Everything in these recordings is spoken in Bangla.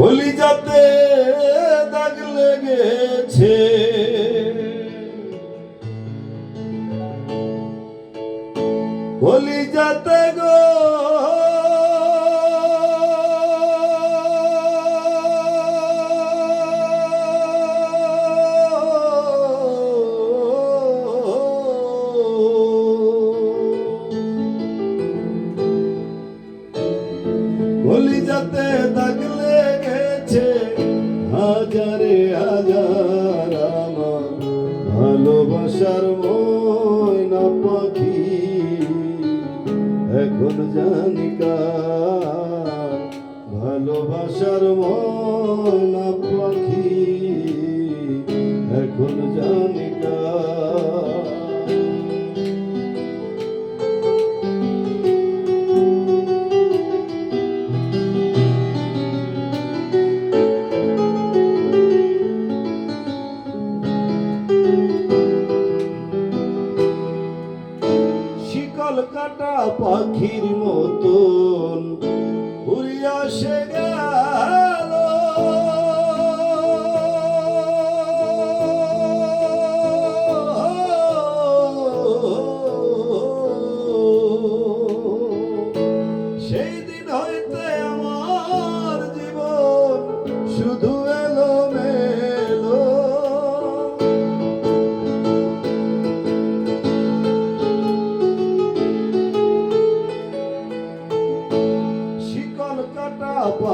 হলি যাতে দাগ লেগেছে। হলি যাতে গো ভালোবাসার ময়না পাখি এখন জানিকা ভালোবাসার ময়না পাখি এখন জানি পাখির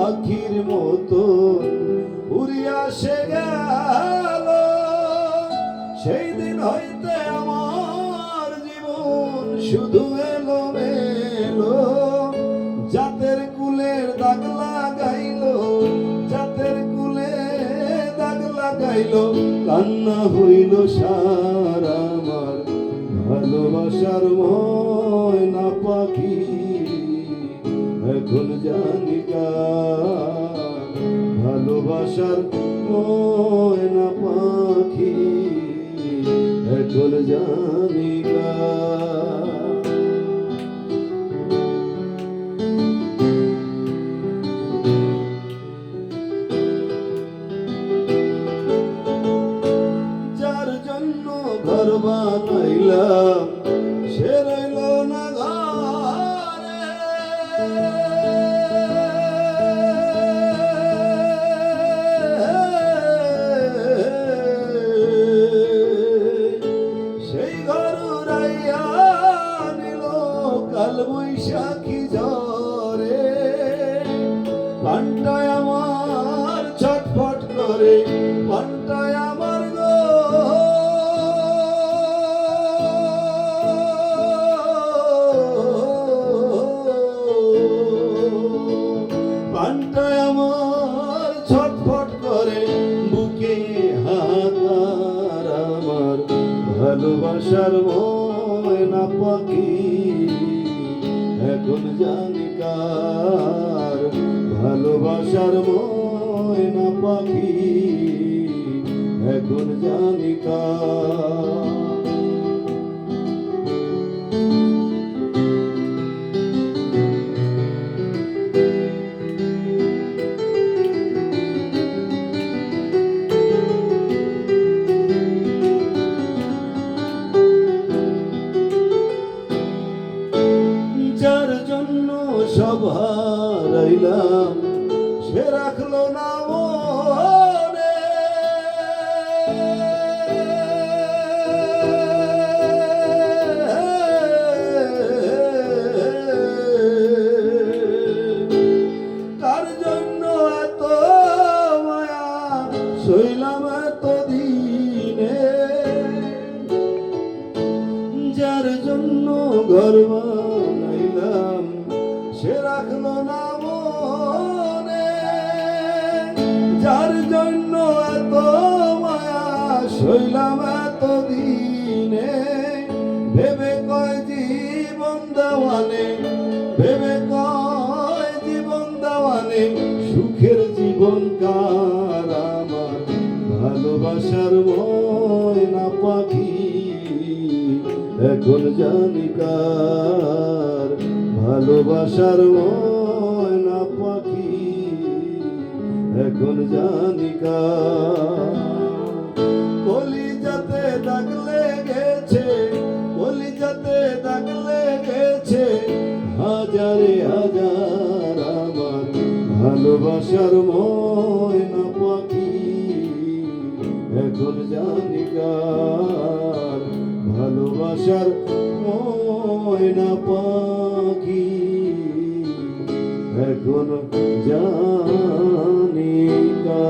পাখির মতো উড়িয়া সে গেল। সেই দিন হইতে আমার জীবন শুধু এলো মেলো জাতের কুলের দাগ লাগাইল, জাতের কুলে দাগ লাগাইল। কান্না হইল সার আমার। ভালোবাসার ময়না পাখি এখন জানি ভালোবাসার ময়না পাখি এখন জানি জন্য ঘর বানাইলাম সে পান্ডায় আমার ছটফট করে, পান্ডায় আমার গো। পান্ডায় আমার ছটফট করে, বুকে হাহাকার আমার ভালোবাসার ময়না পাখি। এখন জানি কার ভালোবাসার ময়না পাখি এখন জানি রাখল না মনে। তার জন্য এত মায়া? শৈলাম এত দিনে যার জন্য ঘর বানাইলাম সে রাখল না যার জন্য এত মায়া শৈলাম এত দিনে ভেবে কয় জীবন দেওয়ানে, ভেবে কয় জীবন দেওয়ানে, সুখের জীবন কার আমার? ভালোবাসার ময়না পাখি, এখন জানি কার? ভালোবাসার ময়না এখন জানিকা। কলিজাতে দাগ লেগেছে, কলিজাতে দাগ লেগেছে, হাজারে হাজার আমার ভালোবাসার ময়না পাখি। এখন জানিকার ভালোবাসার ময়না পাখি। এখনও জানি না